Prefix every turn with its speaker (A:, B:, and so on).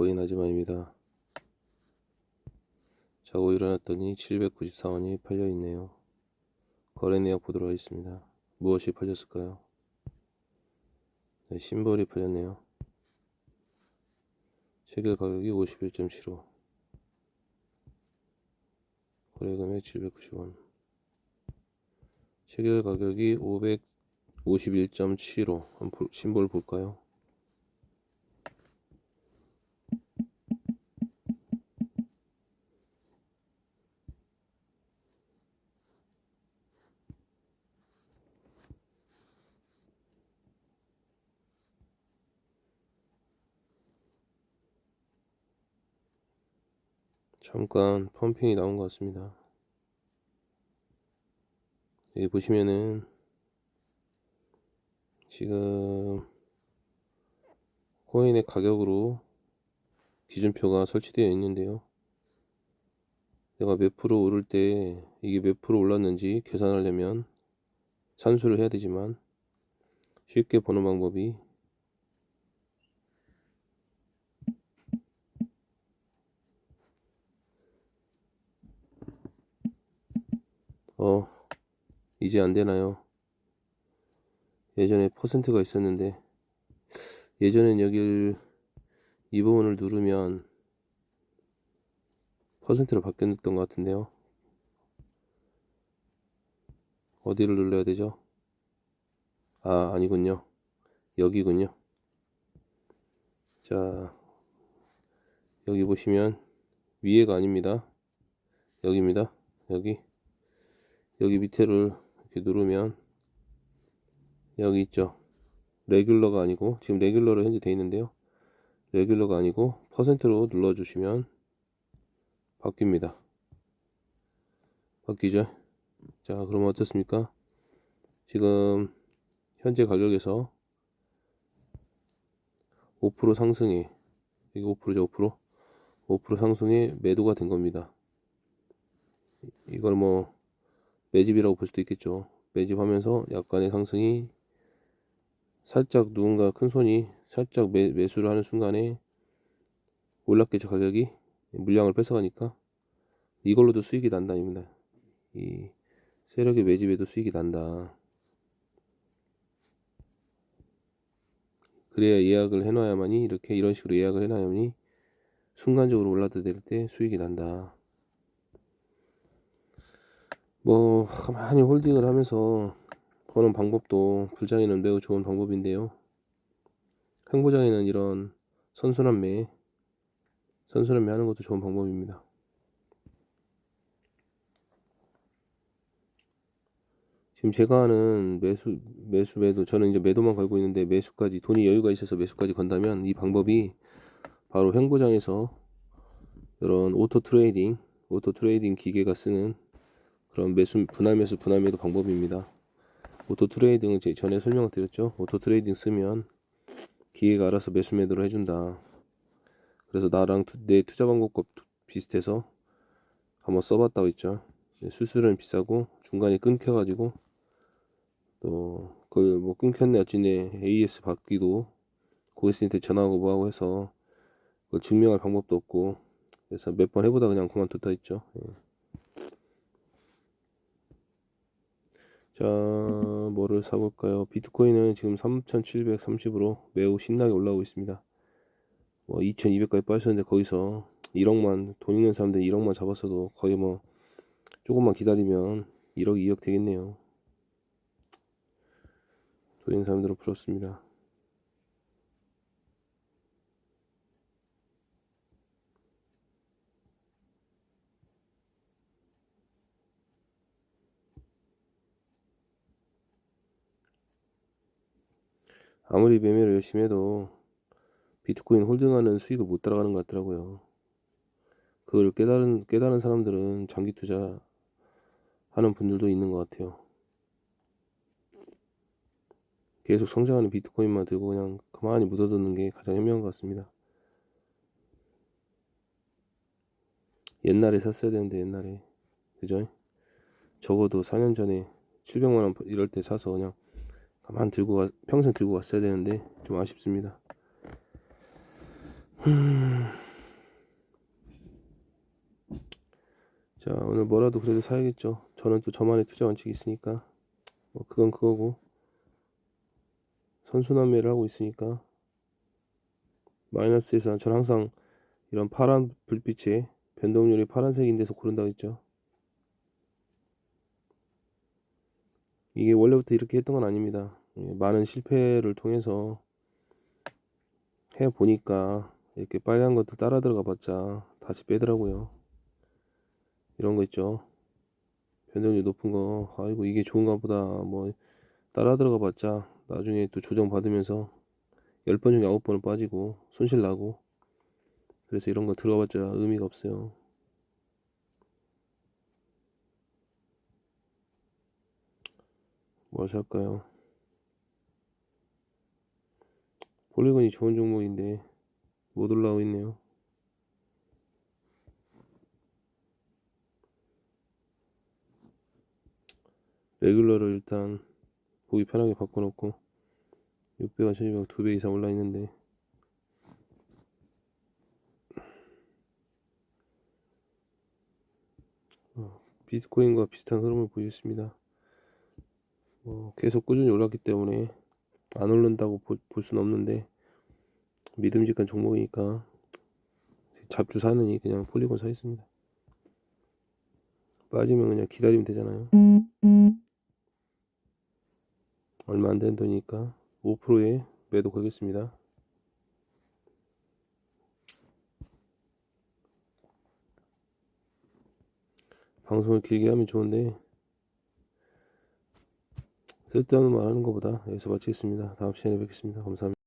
A: 비트코인 아지만입니다. 자고 일어났더니 794원이 팔려 있네요. 거래 내역 보도록 하겠습니다. 무엇이 팔렸을까요? 네, 심벌이 팔렸네요. 체결 가격이 51.75 거래 금액 790원 체결 가격이 551.75 한번 볼- 심볼 볼까요? 잠깐 펌핑이 나온 것 같습니다. 여기 보시면은 지금 코인의 가격으로 기준표가 설치되어 있는데요. 내가 몇 프로 오를 때 이게 몇 프로 올랐는지 계산하려면 산수를 해야 되지만 쉽게 보는 방법이 어 이제 안 되나요? 예전에 퍼센트가 있었는데 예전엔 여길 이 부분을 누르면 퍼센트로 바뀌었던 것 같은데요. 어디를 눌러야 되죠? 아, 아니군요. 여기군요. 자, 여기 보시면 위에가 아닙니다. 여기입니다. 여기. 여기 밑에를 이렇게 누르면 여기 있죠. 레귤러가 아니고 지금 레귤러로 현재 되어 있는데요. 레귤러가 아니고 퍼센트로 눌러 주시면 바뀝니다. 바뀌죠. 자, 그러면 어떻습니까? 지금 현재 가격에서 5% 상승에 이게 5%죠, 5%. 5% 상승에 매도가 된 겁니다. 이걸 뭐 매집이라고 볼 수도 있겠죠. 매집하면서 약간의 상승이 살짝 누군가 큰 손이 살짝 매, 매수를 하는 순간에 올랐겠죠 가격이 물량을 뺏어가니까 이걸로도 수익이 난다입니다. 이 세력의 매집에도 수익이 난다. 그래야 예약을 해놔야만이 이렇게 이런 식으로 예약을 해놔야만이 순간적으로 올라들 때 수익이 난다. 뭐 가만히 홀딩을 하면서 버는 방법도 불장에는 매우 좋은 방법인데요. 횡보장에는 이런 선순환 매, 선순환 매 하는 것도 좋은 방법입니다. 지금 제가 하는 매수, 매수, 매도, 저는 이제 매도만 걸고 있는데 매수까지, 돈이 여유가 있어서 매수까지 건다면 이 방법이 바로 횡보장에서 이런 오토 트레이딩, 오토 트레이딩 기계가 쓰는 그런 매수, 분할 매수, 분할 매도 방법입니다. 오토 트레이딩은 제 전에 설명을 드렸죠. 오토 트레이딩 쓰면 기계가 알아서 매수 매도를 해준다. 그래서 나랑 투, 내 투자 방법과 비슷해서 한번 써봤다고 했죠. 수수료는 비싸고 중간에 끊겨가지고 또 그걸 뭐 끊겼네 어찌네 AS 받기도 고객님한테 전화하고 뭐하고 해서 그걸 증명할 방법도 없고 그래서 몇 번 해보다 그냥 그만뒀다 했죠. 예. 자, 뭐를 사볼까요? 비트코인은 지금 3,730으로 매우 신나게 올라오고 있습니다. 뭐 2,200까지 빠졌는데 거기서 1억만 돈 있는 사람들 1억만 잡았어도 거의 뭐 조금만 기다리면 1억, 2억 되겠네요. 돈 있는 사람들은 부럽습니다. 아무리 매매를 열심히 해도 비트코인 홀딩하는 수익을 못 따라가는 것 같더라고요. 그걸 깨달은, 깨달은 사람들은 장기 투자 하는 분들도 있는 것 같아요. 계속 성장하는 비트코인만 들고 그냥 가만히 묻어두는 게 가장 현명한 것 같습니다. 옛날에 샀어야 되는데 옛날에 그죠? 적어도 4년 전에 700만 원 이럴 때 사서 그냥 가만 들고 가, 평생 들고 갔어야 되는데 좀 아쉽습니다. 음. 자 오늘 뭐라도 그래도 사야겠죠. 저는 또 저만의 투자 원칙이 있으니까 뭐 그건 그거고 선순환매를 하고 있으니까 마이너스에서 저는 항상 이런 파란 불빛에 변동률이 파란색인 데서 고른다고 했죠. 이게 원래부터 이렇게 했던 건 아닙니다. 예, 많은 실패를 통해서 해 보니까 이렇게 빨간 것들 따라 들어가 봤자 다시 빼더라고요. 이런 거 있죠. 변동률 높은 거, 아이고 이게 좋은가 보다. 뭐 따라 들어가 봤자 나중에 또 조정 받으면서 10번 중에 9번은 빠지고 손실 나고 그래서 이런 거 들어가 봤자 의미가 없어요. 뭘 살까요? 폴리곤이 좋은 종목인데 못 올라오고 있네요. 레귤러를 일단 보기 편하게 바꿔놓고 600원, 1200원 2배 이상 올라 있는데 어, 비트코인과 비슷한 흐름을 보이겠습니다. 뭐 계속 꾸준히 올랐기 때문에 안 오른다고 볼, 볼 수는 없는데 믿음직한 종목이니까 잡주 사느니 그냥 폴리곤 사 있습니다. 빠지면 그냥 기다리면 되잖아요. 얼마 안된 돈이니까 5%에 매도 걸겠습니다. 방송을 길게 하면 좋은데 쓸데없는 말 하는 것보다 여기서 마치겠습니다. 다음 시간에 뵙겠습니다. 감사합니다.